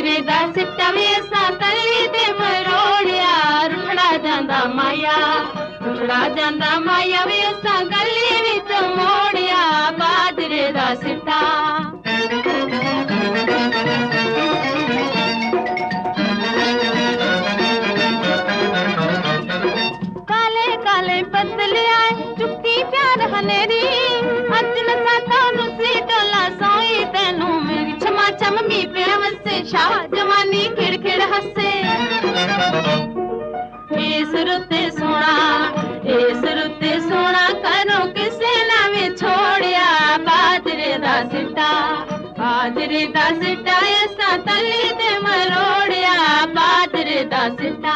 ਸਿੱਟਾ ਬਾਜਰੇ ਦਾ ਸਿੱਟਾ ਵੀ ਅਸਾਂ ਤਲੀ ਤੇ ਮਰੋੜਿਆ ਰੁਖੜਾ ਜਾਂਦਾ ਮਾਇਆ ਰੁਖੜਾ ਜਾਂਦਾ ਮਾਇਆ ਵੀ ਅਸਾਂ ਗਲੀ ਵਿੱਚ ਮੋੜਿਆ ਬਾਜਰੇ ਦਾ ਸਿੱਟਾ ਕਾਲੇ ਕਾਲੇ से शाह जवानी खिड़खिड़ हंसे। इस रुते सोना, इस रुते सोना करो किसे ना में छोड़िया। बाजरे का सिटा बाजरे का सिटा ऐसा तली ते मरोड़िया। बाजरे का सिटा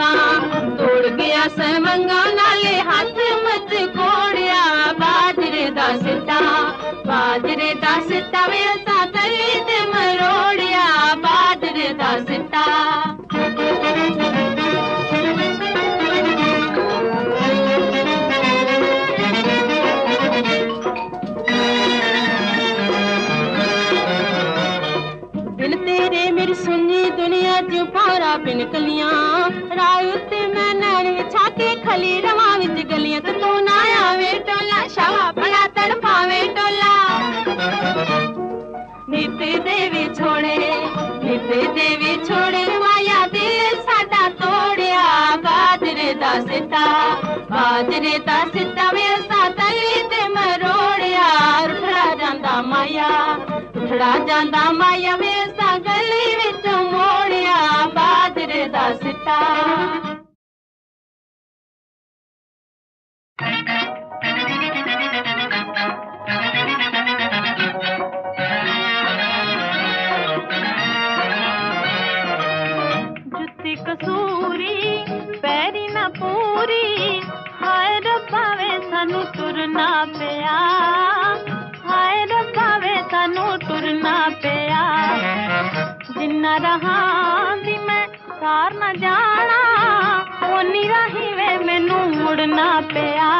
मंगा तोड़ गया सहमंगा नाले हाथ मत कोड़िया बाजरे दा सिटा खली रवा विच गलियाँ तो तू ना आवे टोला, शावा बड़ा तड़पावे टोला। नित देवी छोड़े, नित देवी छोड़े, माया दिल साडा तोड़िया, बाजरे दा सिता बाजरे दा सिता वे सा तली ते मरोड़िया, उठड़ा जांदा माया, उठड़ा जांदा माया तुरना पिया हाय रब्बा वे तुरना पिया जिन्ना रहा दी मैं सार न जाना, ओनी राही वे मैनू मुड़ना पिया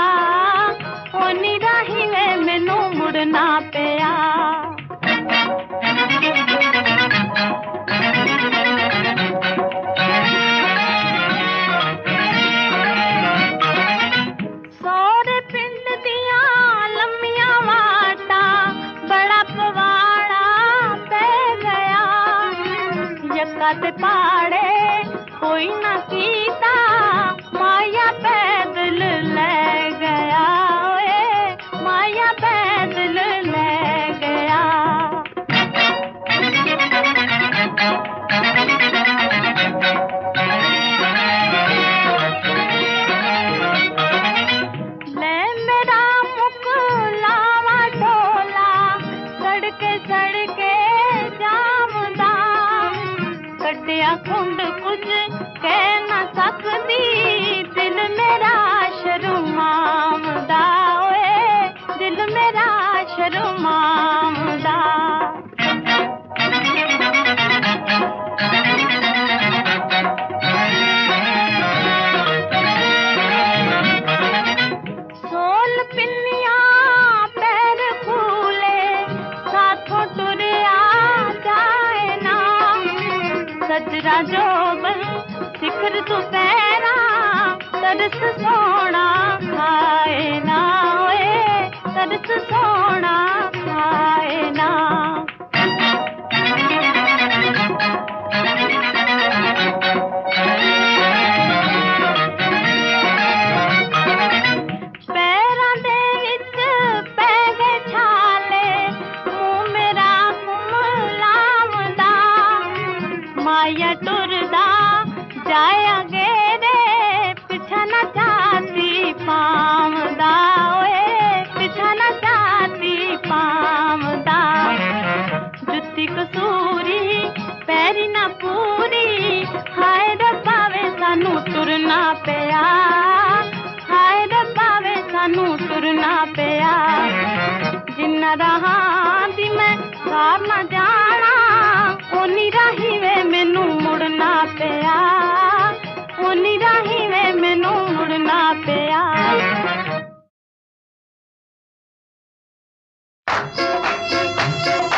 ओनी राही वे मैनू मुड़ना पिया कुछ कह न सकती न मैं सार न जाना ओनी राही वे मैनू मुड़ना पिया ओनी राही वे मैनू मुड़ना पिया Thank you.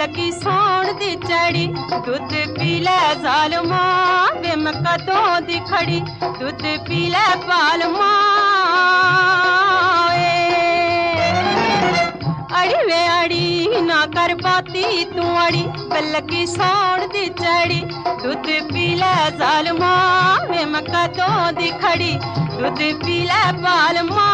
लकी सोन दी चढ़ी, दूध पीले जालमा बिम कदों तो दी खड़ी, दूध पीले पालमा। अड़ी वे अड़ी, ना कर पाती तू अड़ी बल्कि सोन दी चढ़ी, दूध पीले जालमा बिम कदों तो दी खड़ी, दूध पीले पालमा।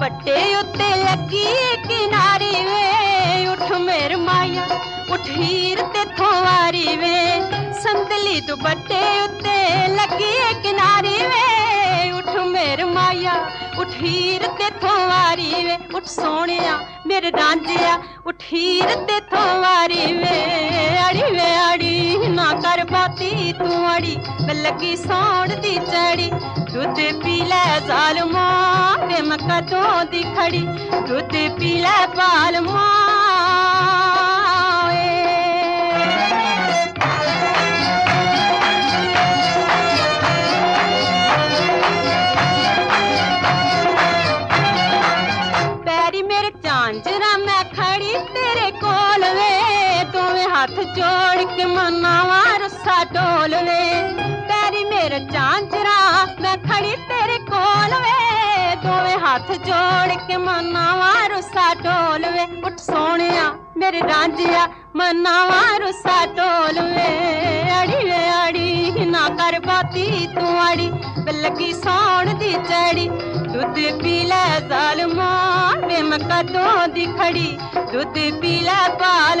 बट्टे उत्ते लगी किनारी वे। उठ मेर माया, उठ हीर ते थोवारी वे। संदली दुपट्टे उत्ते लगी किनारी वे। ਹੀਰ ਤੇ ਥੋਵਾਰੀ ਵੇ ਉਠ ਸੋਹਣਿਆ ਮੇਰੇ ਰਾਂਝਿਆ ਉਠ ਹੀਰ ਤੇ ਥੋਵਾਰੀ ਵੇ ਅੜੀ ਵੇ ਅੜੀ ਨਾ ਕਰ ਬਾਤੀ ਤੂੰ ਅੜੀ ਵੇ ਲੱਗੀ ਸੌਣ ਦੀ ਚੜੀ ਦੁੱਧ ਪੀ ਲੈ ਜ਼ਾਲਮਾ ਵੇ ਮੈਂ ਕਦੋਂ ਦੀ ਖੜੀ ਦੁੱਧ ਪੀ ਲੈ ਪਾਲਮਾ जोड़ के मनावा रस्सा डोल वे। तेरी मेरे चांचरा, मैं खड़ी तेरे कोल वे। दोवे हाथ जोड़ के मनावा रुसा डोल वे। उठ सोने मेरे रांझिया, मनावा रुसा डोल वे। अड़ी वे, अड़ी, ना कर बाती तू अड़ी। बल्की सोन दी चड़ी दूध पी ले जालमा। माँ वे तो दी खड़ी, दूध पी ले पाल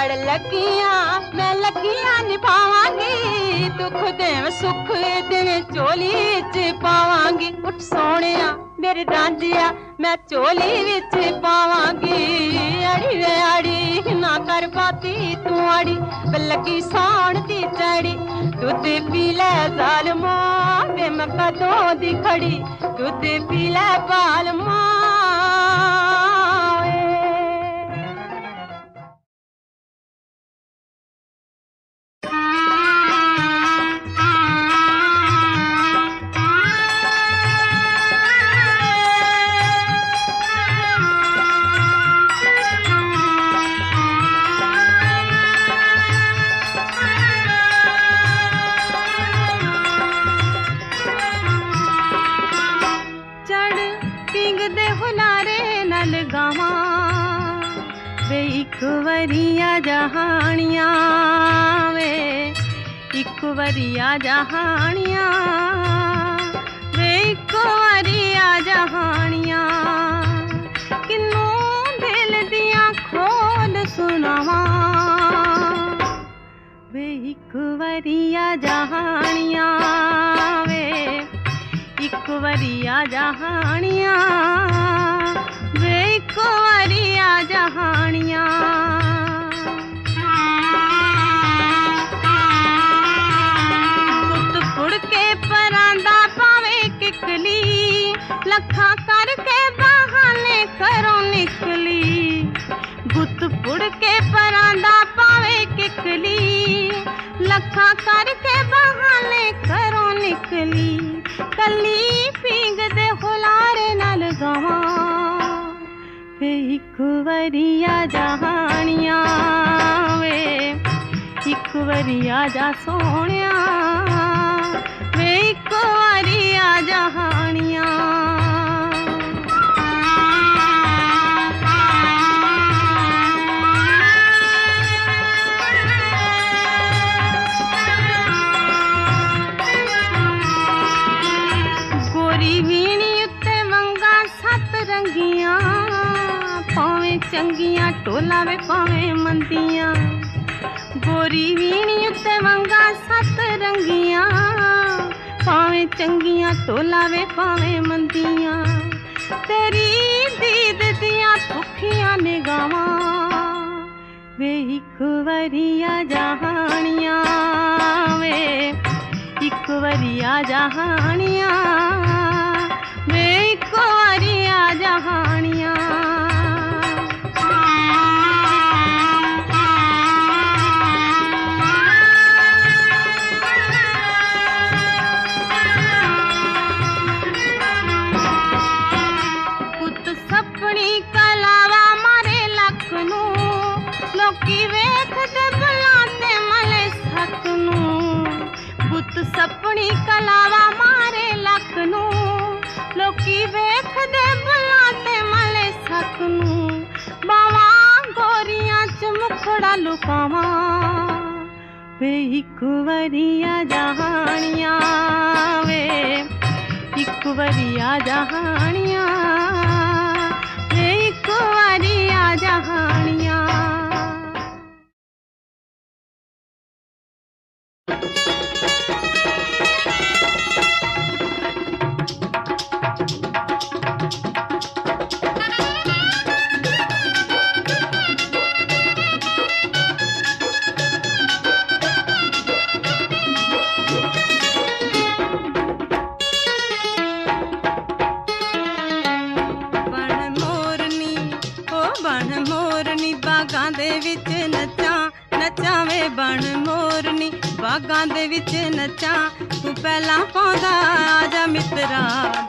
लड़ लकिया मैं लकिया निभावांगी। दुख देव सुख दिन चोली च पावांगी। उठ सोने मेरे रांझिया मैं चोली विच पावांगी। अड़ी वे अड़ी, ना कर पाती तू अड़ी। लकी सौन दी चढ़ी, दुध पी ले जाल माँ बे मैं कदों दी खड़ी। दुध पी ले बाल माँ ਇੱਕ ਵਰੀਆ ਜਹਾਣੀਆਂ ਵੇ, ਇੱਕ ਵਰੀਆ ਜਹਾਣੀਆਂ ਵੇ, ਇੱਕ ਵਰੀਆ ਜਹਾਣੀਆਂ ਕਿੰਨੂੰ ਦਿਲ ਦੀਆਂ ਖੋਲ ਸੁਣਾਵਾਂ ਵੇ, ਇੱਕ ਵਰੀਆ ਜਹਾਣੀਆਂ ਵੇ, ਇੱਕ ਵਰੀਆ ਜਹਾਣੀਆਂ गोरिया जहानिया। पुत फुड़ के परांदा पावे लखा वरिया जहानिया वे एक वरिया जा सोनिया वे एक वरिया जहानिया। ਚੰਗੀਆਂ ਟੋਲਾ ਵੇ ਪਾਵੇਂ ਮੰਦੀਆਂ ਗੋਰੀ ਵੀਣੀ ਉੱਤੇ ਵੰਗਾ ਸੱਤ ਰੰਗੀਆਂ ਪਾਵੇਂ ਚੰਗੀਆਂ ਟੋਲਾ ਵੇ ਪਾਵੇਂ ਮੰਦੀਆਂ ਤੇਰੀ ਦੀਦ ਦੀਆਂ ਭੁੱਖੀਆਂ ਨਿਗਾਵਾਂ ਵੇ ਇੱਕ ਵਰੀਆ ਜਹਾਨੀਆਂ ਵੇ ਇੱਕ ਵਰੀਆ ਜਹਾਨੀਆਂ ਵੇ ਇੱਕ ਵਰੀਆ ਜਹਾਨੀਆਂ वे एक वरिया जहानिया वे। हिक वरिया जहानिया ਪਹਿਲਾਂ ਪਾਉਂਦਾ ਆ ਜਾ ਮਿੱਤਰਾ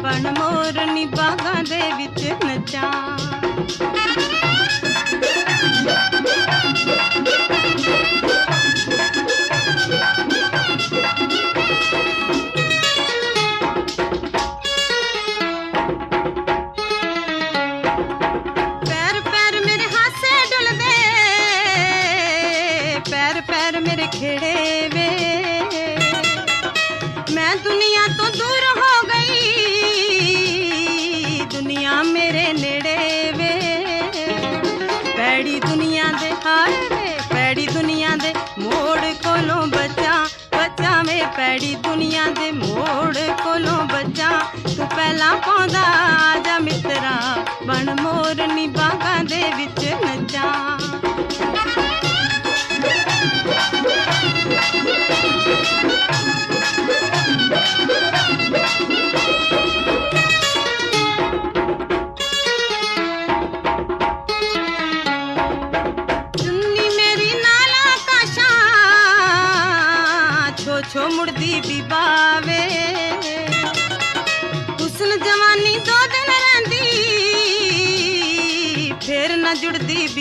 ਬਣ ਮੋਰਨੀ ਬਾਗਾਂ ਦੇ ਵਿੱਚ ਨੱਚਾਂ ਮੋਰਨੀ ਬਾਗਾਂ ਦੇ ਵਿੱਚ ਨੱਚਾਂ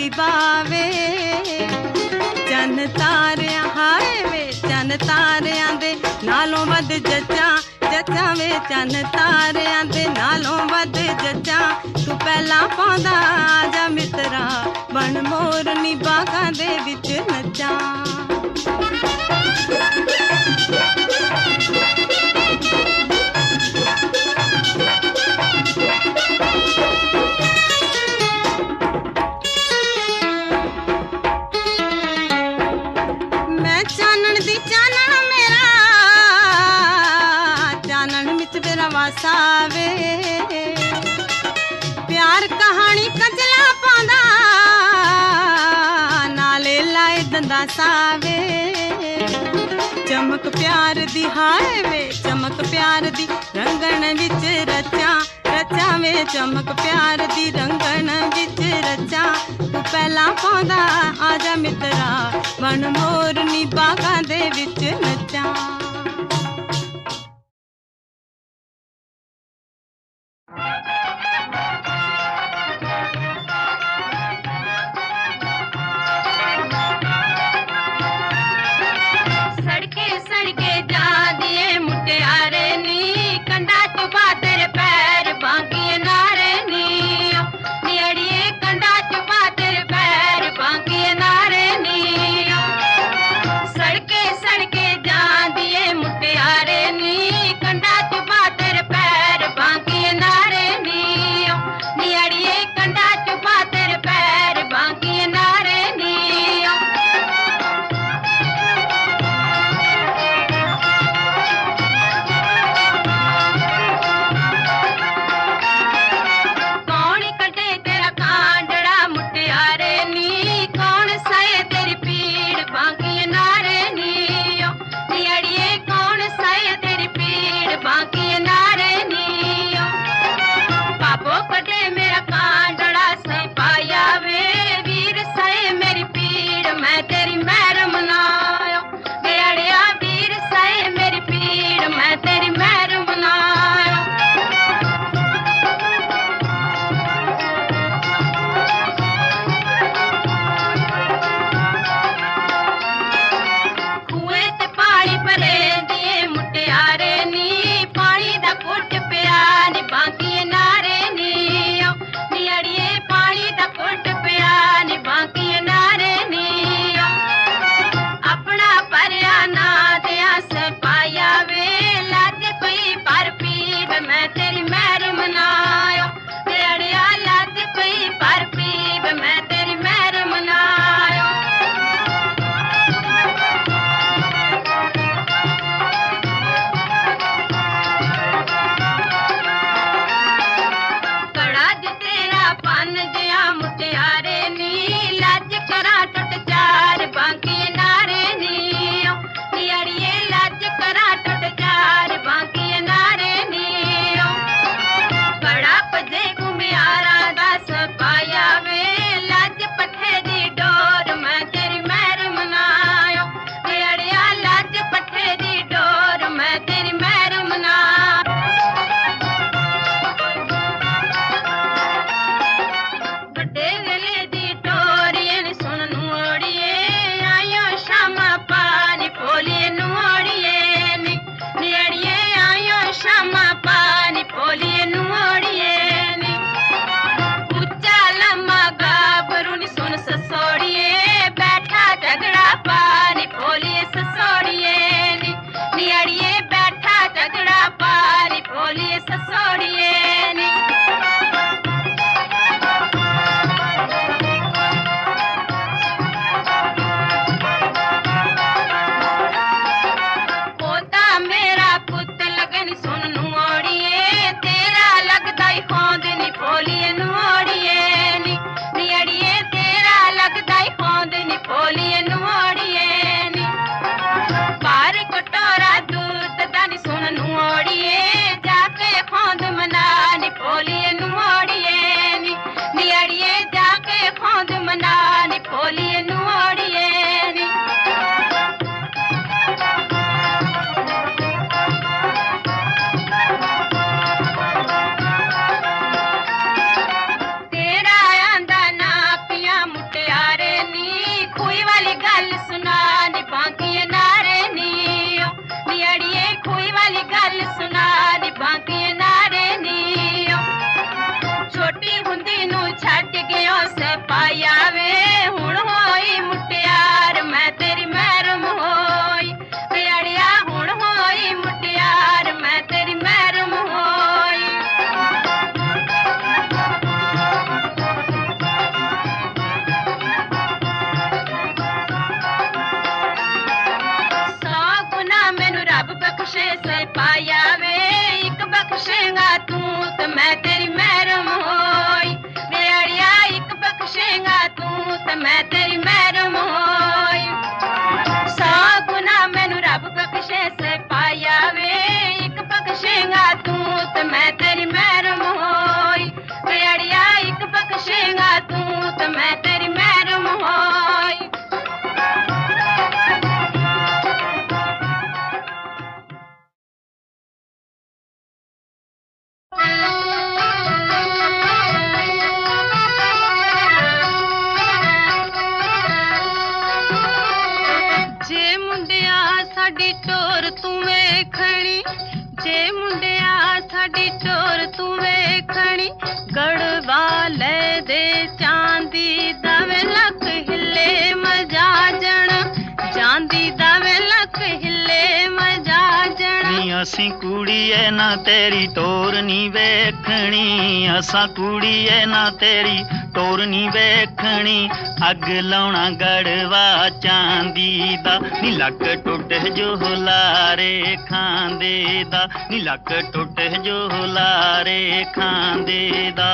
ਜੁੜਦੀ ਬਿਬਾਵੇ ਚੰਨ ਤਾਰਿਆਂ ਹਾਏ ਵੇ ਚੰਨ ਤਾਰਿਆਂ ਦੇ ਨਾਲੋਂ ਵੱਧ ਜੱਜਾਂ ਜੱਜਾਂ ਵੇ ਚੰਨ ਤਾਰਿਆਂ ਦੇ ਨਾਲੋਂ ਵੱਧ ਜੱਜਾਂ ਤੂੰ ਪਹਿਲਾਂ ਪਾਉਂਦਾ ਆ ਜਾ ਮਿੱਤਰਾ ਬਣ ਮੋਰਨੀ ਬਾਗਾਂ ਦੇ ਵਿੱਚ ਨੱਚਾਂ ਪਿਆਰ ਦੀ ਹਾਏ ਵੇ, ਚਮਕ ਪਿਆਰ ਦੀ ਰੰਗਣ ਵਿੱਚ ਰਚਾ ਰਚਾ ਵੇ, ਚਮਕ ਪਿਆਰ ਦੀ ਰੰਗਣ ਵਿੱਚ ਰਚਾ। ਤੂੰ ਪਹਿਲਾਂ ਪਾਉਂਦਾ, ਆ ਜਾ ਮਿੱਤਰਾ ਬਣ ਮੋਰਨੀ ਬਾਗਾਂ ਦੇ ਵਿੱਚ ਨੱਚਾਂ। थड़ी चोर तुवे खणी गड़वा ले दे चांदी दवे लख हिले मज़ा जन चांदी दवे लख हिले मजाजण नी असी कुड़िए ना तेरी टोर नी वे ਵੇਖਣੀ ਅਸਾਂ ਕੁੜੀਏ ਨਾ ਤੇਰੀ ਟੋਰ ਨਹੀਂ ਵੇਖਣੀ ਅੱਗ ਲਾਉਣਾ ਗੜਵਾ ਚਾਂਦੀ ਦਾ ਨੀ ਲੱਕ ਟੁੱਟ ਜੋ ਲਾਰੇ ਖਾਂਦੇ ਦਾ ਨੀ ਲੱਕ ਟੁੱਟ ਜੋ ਲਾਰੇ ਖਾਂਦੇ ਦਾ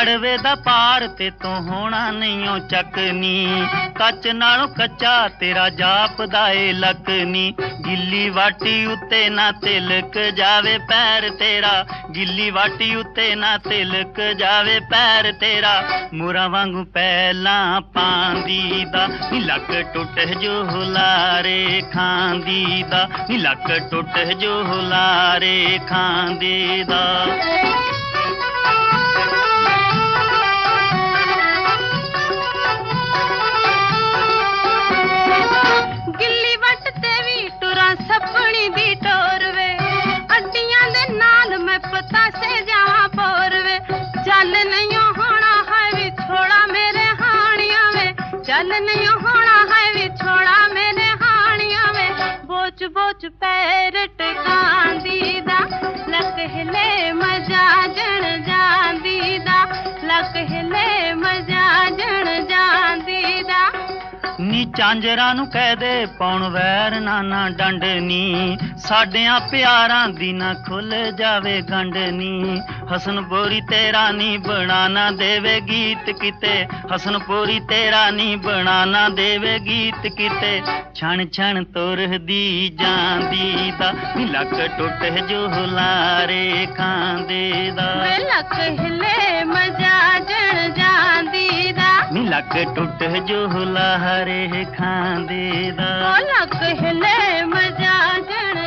ਗੜਵੇ ਦਾ ਪਾਰ ਤੇ ਤੋਂ ਹੋਣਾ ਨਹੀਂਓ ਚੱਕਨੀ ਕੱਚ ਨਾਲੋਂ ਕੱਚਾ ਤੇਰਾ ਜਾਪਦਾ ਏ ਲੱਕਨੀ ਗਿੱਲੀ ਵਾਟੀ ਉੱਤੇ ਨਾ ਤਿਲਕ ਜਾਵੇ ਪੈਰ ਤੇਰਾ ਗਿੱਲੀ ਵਾਟੀ ਉੱਤੇ ਨਾ ਤਿਲਕ ਜਾਵੇ ਪੈਰ ਤੇਰਾ ਮੁਰਾ ਵਾਂਗੂ ਪਹਿਲਾਂ ਪਾਂਦੀ ਦਾ ਨੀ ਲੱਕ ਟੁੱਟ ਜੋ ਹੁਲਾਰੇ ਖਾਂਦੀ ਦਾ ਨੀ ਲੱਕ ਟੁੱਟ ਜੋ ਹੁਲਾਰੇ ਖਾਂਦੀ ਦਾ बोच बोच पैरट गांदीदा। लकहले मज़ा जण जांदीदा। लकहले मज़ा जण जांदीदा। ਨੀ ਚਾਂਜਰਾਂ ਨੂੰ ਕਹਿ ਦੇ ਪੌਣ ਵੈਰ ਨਾਨਾ ਡੰਡਨੀ ਸਾਡਿਆਂ ਪਿਆਰਾਂ ਦੀ ਨਾ ਖੁੱਲ ਜਾਵੇ ਗੰਡਨੀ ਹਸਨਪੁਰੀ ਤੇਰਾ ਨੀ ਬਣਾਣਾ ਦੇਵੇ ਗੀਤ ਕਿਤੇ ਹਸਨਪੁਰੀ ਤੇਰਾ ਨੀ ਬਣਾਣਾ ਦੇਵੇ ਗੀਤ ਕਿਤੇ ਛਣ ਛਣ ਤੁਰਦੀ ਜਾਂਦੀ ਦਾ ਨੀ ਲੱਕ ਟੁੱਟ ਜੋ ਹੁਲਾਰੇ ਖਾਂਦੇ ਦਾ ਵੇ ਲੱਕ ਹਿਲੇ ਮਜਾ ਜਣ ਜਾਂਦੀ ਦਾ मिलक टूट झूला हरे खांदे दा लक हिले मज़ा जण